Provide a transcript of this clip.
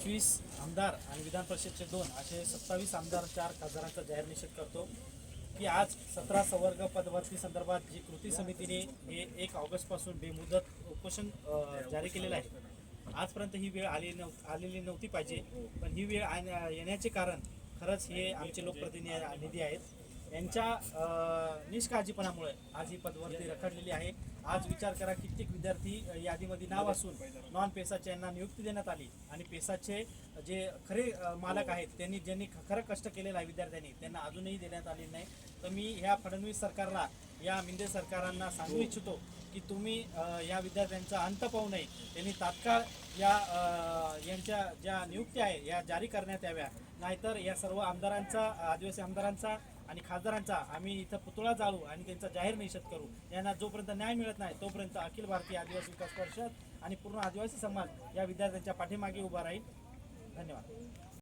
पंचवीस आमदार आणि विधान परिषदचे दोन असे सत्तावीस आमदार चार खासदारांचा जाहीर निषेध करतो की आज सतरा संवर्ग पदभरती संदर्भात जी कृती समितीने हे एक ऑगस्टपासून बेमुदत उपोषण जारी केलेलं आहे. आजपर्यंत ही वेळ आली नव आलेली नव्हती पाहिजे. पण ही वेळ येण्याचे कारण खरंच हे आमचे लोकप्रतिनिधी आहेत. यांच्या निष्काळजीपणामुळे आज ही पदवरती रखडलेली आहे. आज विचार करा कित्येक विद्यार्थी यादीमध्ये नाव असून नॉन पेसाचे यांना नियुक्ती देण्यात आली. आणि पेसाचे जे खरे मालक आहेत त्यांनी ज्यांनी ख- खरं कष्ट केलेलं आहे विद्यार्थ्यांनी त्यांना अजूनही देण्यात आले नाही. तर मी ह्या फडणवीस सरकारला या मिंदे सरकारांना सांगू इच्छितो की तुम्ही या विद्यार्थ्यांचा अंत पाहू नये. त्यांनी तात्काळ या यांच्या ज्या नियुक्त्या आहे या जारी करण्यात याव्या. नाहीतर या सर्व आमदारांचा आदिवासी आमदारांचा आणि खासदारांचा आम्ही इथं पुतळा जाळू आणि त्यांचा जाहीर निषेध करू. यांना जोपर्यंत न्याय मिळत नाही तोपर्यंत अखिल भारतीय आदिवासी विकास परिषद आणि पूर्ण आदिवासी समाज या विद्यार्थ्यांच्या पाठीमागे उभा राहील. धन्यवाद.